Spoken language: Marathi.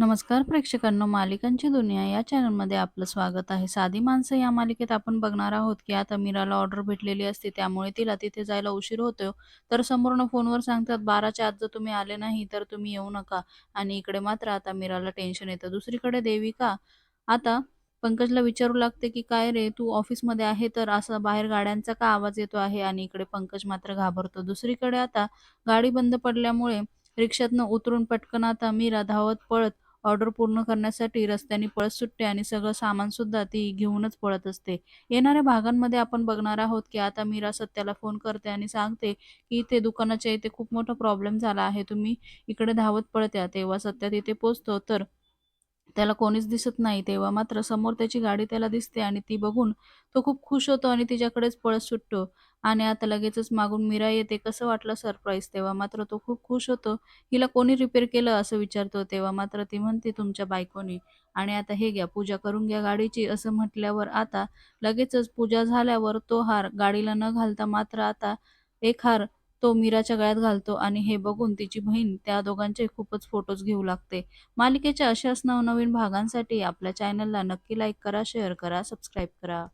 नमस्कार प्रेक्षकांनो, मालिकांची दुनिया या चॅनलमध्ये आपलं स्वागत आहे. साधी माणसं या मालिकेत आपण बघणार आहोत की आता मीराला ऑर्डर भेटलेली असते, त्यामुळे तिला तिथे जायला उशीर होतो. तर समोरनं फोनवर सांगतात, "12च्या आत जर तुम्ही आले नाही तर तुम्ही येऊ नका." आणि इकडे मात्र आता मीराला टेन्शन येतं. दुसरीकडे देविका आता पंकजला विचारू लागते की "काय रे, तू ऑफिसमध्ये आहे तर असा बाहेर गाड्यांचा का आवाज येतो आहे?" आणि इकडे पंकज मात्र घाबरतो. दुसरीकडे आता गाडी बंद पडल्यामुळे रिक्षातनं उतरून पटकन आता मीरा धावत पळत ऑर्डर पूर्ण करण्यासाठी रस्त्याने पळत सुटते आणि सगळं सामान सुद्धा ती घेऊनच पळत असते. येणाऱ्या भागांमध्ये आपण बघणार आहोत की आता मीरा सत्याला फोन करते आणि सांगते की "इथे दुकानाच्या इथे खूप मोठा प्रॉब्लेम झाला आहे. तुम्ही इकडे धावत पळत्या तेव्हा सत्या तिथे पोचतो तर त्याला कोणीच दिसत नाही. तेव्हा मात्र समोर त्याची गाडी त्याला दिसते आणि ती बघून तो खूप खुश होतो आणि तिच्याकडेच पळत सुटतो. आणि आता लगेचच मागून मीरा येते. "कसं वाटलं सरप्राईज?" तेव्हा मात्र तो खूप खुश होतो. "हिला कोणी रिपेअर केलं?" असं विचारतो. तेव्हा मात्र ती म्हणते, "तुमच्या बायकोने." आणि "आता हे घ्या, पूजा करून घ्या गाडीची." असं म्हटल्यावर आता लगेचच पूजा झाल्यावर तो हार गाडीला न घालता मात्र आता एक हार तो मीराच्या गळ्यात घालतो आणि हे बघून तिची बहीण त्या दोघांचे खूपच फोटोज घेऊ लागते. मालिकेच्या अशाच नवनवीन भागांसाठी आपल्या चॅनलला नक्की लाईक करा, शेअर करा, सबस्क्राईब करा.